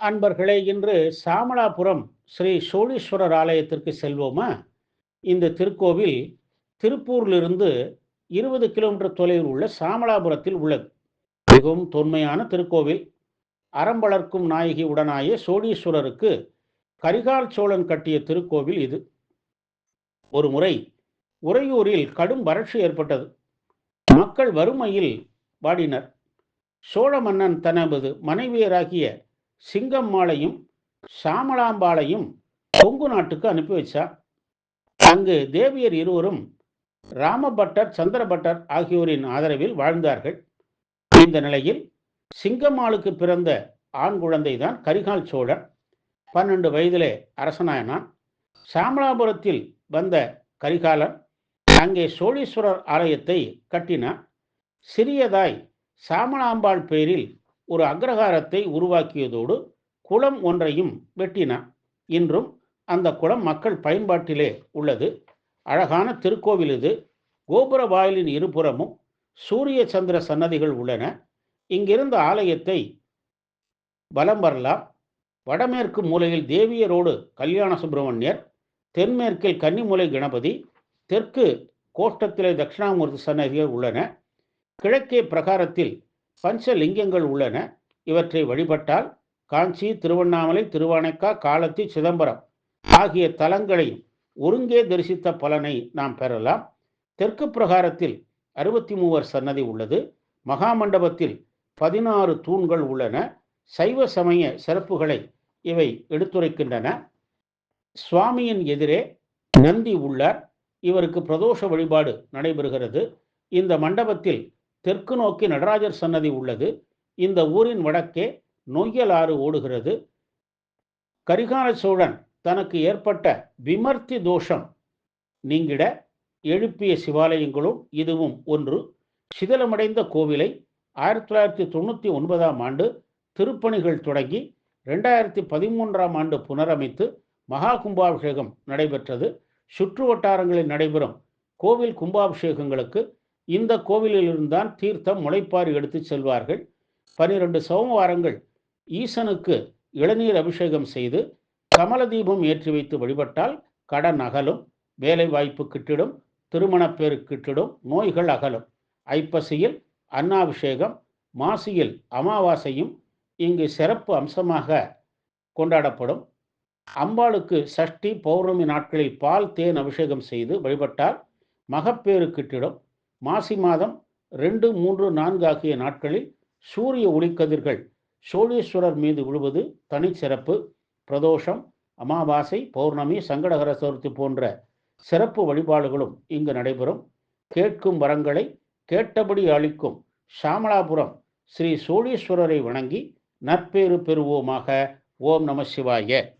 அன்பர்களே இன்று சாமலாபுரம் ஸ்ரீ சோழீஸ்வரர் ஆலயத்திற்கு செல்வோமா? இந்த திருக்கோவில் திருப்பூரிலிருந்து இருபது கிலோமீட்டர் தொலைவில் உள்ள சாமலாபுரத்தில் உள்ளது. மிகவும் தொன்மையான திருக்கோவில். அறம் வளர்க்கும் நாயகி உடனாய சோழீஸ்வரருக்கு கரிகால் சோழன் கட்டிய திருக்கோவில் இது. ஒரு முறை உறையூரில் கடும் வறட்சி ஏற்பட்டது. மக்கள் வறுமையில் வாடினர். சோழ மன்னன் தனது மனைவியராகிய சிங்கம்மாளையும் சாமலாம்பாளையும் கொங்கு நாட்டுக்கு அனுப்பி வச்சார் அங்கு தேவியர் இருவரும் ராமபட்டர் சந்திரபட்டர் ஆகியோரின் ஆதரவில் வாழ்ந்தார்கள். இந்த நிலையில் சிங்கம்மாளுக்கு பிறந்த ஆண் குழந்தை தான் கரிகால் சோழன். பன்னெண்டு வயதிலே அரசனானான். சாமலாபுரத்தில் வந்த கரிகாலன் அங்கே சோழீஸ்வரர் ஆலயத்தை கட்டினான். சிறியதாய் சாமலாம்பாள் பெயரில் ஒரு அக்ரஹாரத்தை உருவாக்கியதோடு குளம் ஒன்றையும் வெட்டினான் இன்றும் அந்த குளம் மக்கள் பயன்பாட்டிலே உள்ளது. அழகான திருக்கோவில் இது. கோபுர வாயிலின் இருபுறமும் சூரிய சந்திர சன்னதிகள் உள்ளன. இங்கிருந்த ஆலயத்தை வலம் வரலாம் வடமேற்கு மூலையில் தேவியரோடு கல்யாண சுப்பிரமணியர் தென்மேற்கில் கன்னிமூலை கணபதி தெற்கு கோஷ்டத்திலே தட்சிணாமூர்த்தி சன்னதிகள் உள்ளன. கிழக்கே பிரகாரத்தில் பஞ்சலிங்கங்கள் உள்ளன. இவற்றை வழிபட்டால் காஞ்சி திருவண்ணாமலை திருவானைக்கா காலத்தி சிதம்பரம் ஆகிய தலங்களையும் ஒருங்கே தரிசித்த பலனை நாம் பெறலாம். தெற்கு பிரகாரத்தில் அறுபத்தி மூவர் சன்னதி உள்ளது. மகாமண்டபத்தில் பதினாறு தூண்கள் உள்ளன. சைவ சமய சிறப்புகளை இவை எடுத்துரைக்கின்றன. சுவாமியின் எதிரே நந்தி உள்ளார். இவருக்கு பிரதோஷ வழிபாடு நடைபெறுகிறது. இந்த மண்டபத்தில் தெற்கு நோக்கி நடராஜர் சன்னதி உள்ளது. இந்த ஊரின் வடக்கே நொய்யல் ஆறு ஓடுகிறது. கரிகால சோழன் தனக்கு ஏற்பட்ட விமர்த்தி தோஷம் நீங்கிட எழுப்பிய சிவாலயங்களும் இதுவும் ஒன்று. சிதிலமடைந்த கோவிலை ஆயிரத்தி தொள்ளாயிரத்தி தொண்ணூற்றி ஒன்பதாம் ஆண்டு திருப்பணிகள் தொடங்கி ரெண்டாயிரத்தி பதிமூன்றாம் ஆண்டு புனரமைத்து மகா கும்பாபிஷேகம் நடைபெற்றது. சுற்று வட்டாரங்களில் நடைபெறும் கோவில் கும்பாபிஷேகங்களுக்கு இந்த கோவிலிலிருந்தான் தீர்த்தம் முளைப்பாறு எடுத்துச் செல்வார்கள். பனிரெண்டு சோமவாரங்கள் ஈசனுக்கு இளநீர் அபிஷேகம் செய்து கமல தீபம் ஏற்றி வைத்து வழிபட்டால் கடன் அகலும் வேலை வாய்ப்பு கிட்டிடும் திருமணப்பேறு கிட்டிடும் நோய்கள் அகலும். ஐப்பசியில் அன்னாபிஷேகம் மாசியில் அமாவாசையும் இங்கு சிறப்பு அம்சமாக கொண்டாடப்படும். அம்பாளுக்கு சஷ்டி பௌர்ணமி நாட்களில் பால் தேன் அபிஷேகம் செய்து வழிபட்டால் மகப்பேறு கிட்டிடும் மாசி மாதம் ரெண்டு மூன்று நான்கு ஆகிய நாட்களில் சூரிய ஒளிக்கதிர்கள் சோழீஸ்வரர் மீது விழுவது தனிச்சிறப்பு பிரதோஷம் அமாவாசை பௌர்ணமி சங்கடகர சதுர்த்தி போன்ற சிறப்பு வழிபாடுகளும் இங்கு நடைபெறும். கேட்கும் வரங்களை கேட்டபடி அளிக்கும் சாமலாபுரம் ஸ்ரீ சோழீஸ்வரரை வணங்கி நற்பேறு பெறுவோமாக. ஓம் நம சிவாய.